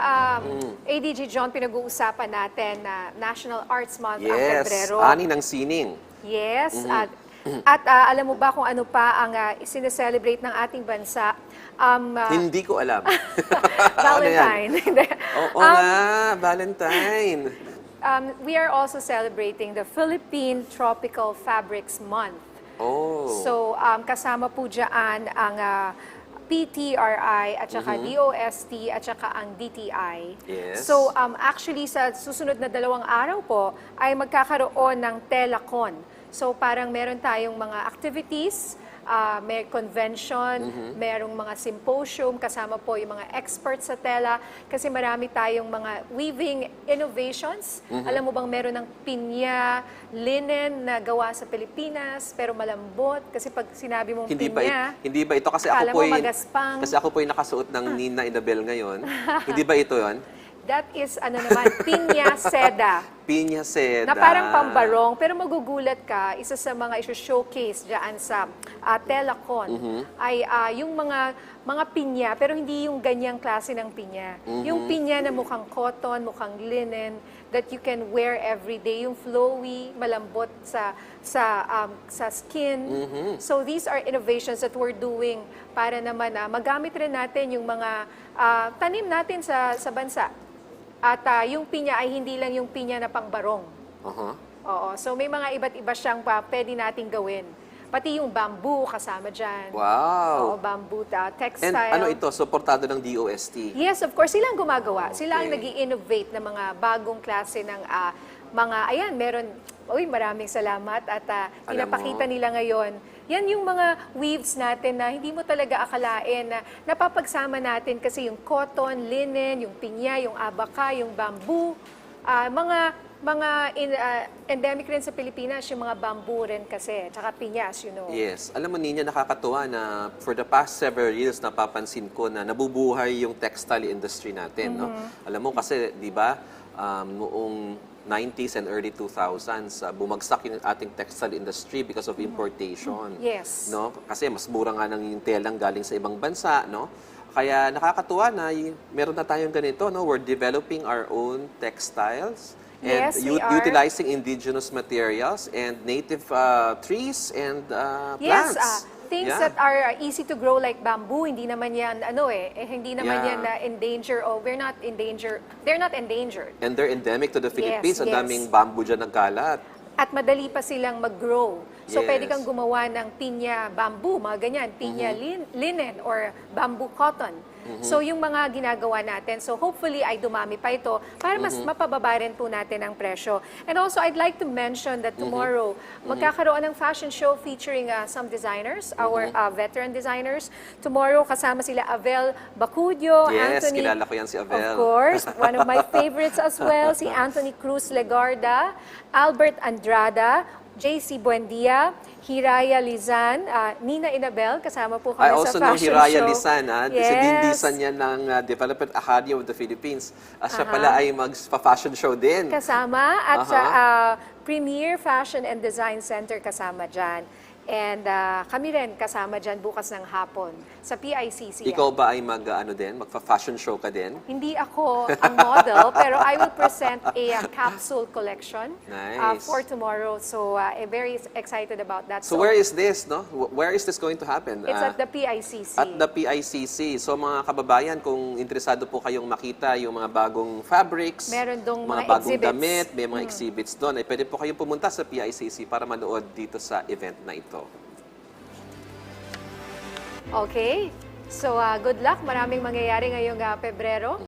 Um, ADG John, pinag-uusapan natin na National Arts Month ang Yes, Pebrero. ani ng sining. Yes, at, at ah, alam mo ba kung ano pa ang uh, sineselebrate ng ating bansa? Um, ah, Hindi ko alam. Valentine. Hindi. Oo Um, nga, Valentine. um, we are also celebrating the Philippine Tropical Fabrics Month. Oh. So, um, kasama po dyan ang ah, PTRI at saka DOST at saka ang DTI. Yes. So, um, actually sa susunod na dalawang araw po ay magkakaroon ng Telacon. So, parang meron tayong mga activities, ah, may convention, merong mga symposium, kasama po yung mga experts sa tela kasi marami tayong mga weaving innovations. Alam mo bang meron ng pinya, linen na gawa sa Pilipinas pero malambot kasi pag sinabi mong hindi ba pinya, it- hindi ba ito kasi ako po magaspang. kasi ako po nakasuot ng Nina Inabel ngayon. hindi ba ito 'yon? that is ano naman, pinya seda. Pinya seda. Na parang pambarong, pero magugulat ka, isa sa mga iso-showcase dyan sa ah, Telacon ay ah, yung mga mga pinya, pero hindi yung ganyang klase ng pinya. Yung pinya na mukhang cotton, mukhang linen, that you can wear every day, yung flowy, malambot sa sa um, sa skin. So these are innovations that we're doing para naman ah, magamit rin natin yung mga ah, tanim natin sa sa bansa. At ah, yung pinya ay hindi lang yung pinya na pangbarong. Aha. Oo. So may mga iba't iba siyang pa, pwede nating gawin. Pati yung bamboo kasama dyan. Oo, Wow. bamboo ta, And textile. ano ito, suportado ng DOST. Yes, of course. Sila ang gumagawa. Sila ang Okay. nag innovate ng mga bagong klase ng ah, mga, ayan, meron, uy, maraming salamat at Alam pinapakita mo. nila ngayon. Yan yung mga weaves natin na hindi mo talaga akalain na napapagsama natin kasi yung cotton, linen, yung pinya, yung abaka, yung bamboo, ah, mga mga in, ah, endemic rin sa Pilipinas, yung mga bamboo rin kasi, tsaka pinyas, you know. Yes. Alam mo, Nina, nakakatuwa na for the past several years, napapansin ko na nabubuhay yung textile industry natin. No? Mm-hmm. Alam mo, kasi, di ba, um, noong 90s and early 2000s, uh, bumagsak yung ating textile industry because of importation. Mm-hmm. Yes. No? Kasi mas mura nga ng yung telang galing sa ibang bansa, no? Kaya nakakatuwa na meron na tayong ganito, no? We're developing our own textiles and Yes, we u- are. utilizing indigenous materials and native uh, trees and uh, Yes, plants. ah, things Yeah. that are uh, easy to grow like bamboo, hindi naman yan, ano eh, eh hindi naman Yeah. yan na in danger o we're not in danger, they're not endangered. And they're endemic to the Philippines. Ang yes. daming bamboo dyan nagkalat. At madali pa silang mag-grow. So Yes. pwede kang gumawa ng pinya bamboo, mga ganyan, pinya Mm-hmm. lin- linen or bamboo cotton. So yung mga ginagawa natin, so hopefully ay dumami pa ito para mas Mm-hmm. mapababa rin po natin ang presyo. And also I'd like to mention that Mm-hmm. tomorrow magkakaroon ng fashion show featuring uh, some designers, our Mm-hmm. uh, veteran designers. Tomorrow kasama sila Avel Bacudio, Yes, Anthony kilala ko yan si Avel. Of course, one of my favorites as well, si Anthony Cruz Legarda, Albert Andrada, JC Buendia, Hiraya Lizan, ah, Nina Inabel, kasama po kami I sa also know fashion Hiraya show. Lisan, ha? Si Yes. Dindisan yan ng uh, Development Academy of the Philippines. At siya Aha. pala ay mag-fashion show din. Kasama at sa Aha. ah, Premier Fashion and Design Center kasama dyan. And ah, kami rin kasama dyan bukas ng hapon sa PICC. Ikaw ba ay mag, uh, ano din, magfa-fashion show ka din? Hindi ako ang model, pero I will present a, uh, capsule collection uh, Nice. for tomorrow. So, uh, I'm very excited about that. So where is this, no? Wh- Where is this going to happen? It's Ah, at the PICC. At the PICC. So mga kababayan, kung interesado po kayong makita yung mga bagong fabrics, Meron dong mga, mga bagong exhibits. damit, may mga exhibits doon, ay pwede po kayong pumunta sa PICC para manood dito sa event na ito. Okay. So, uh, good luck. Maraming mangyayari ngayong uh, Pebrero.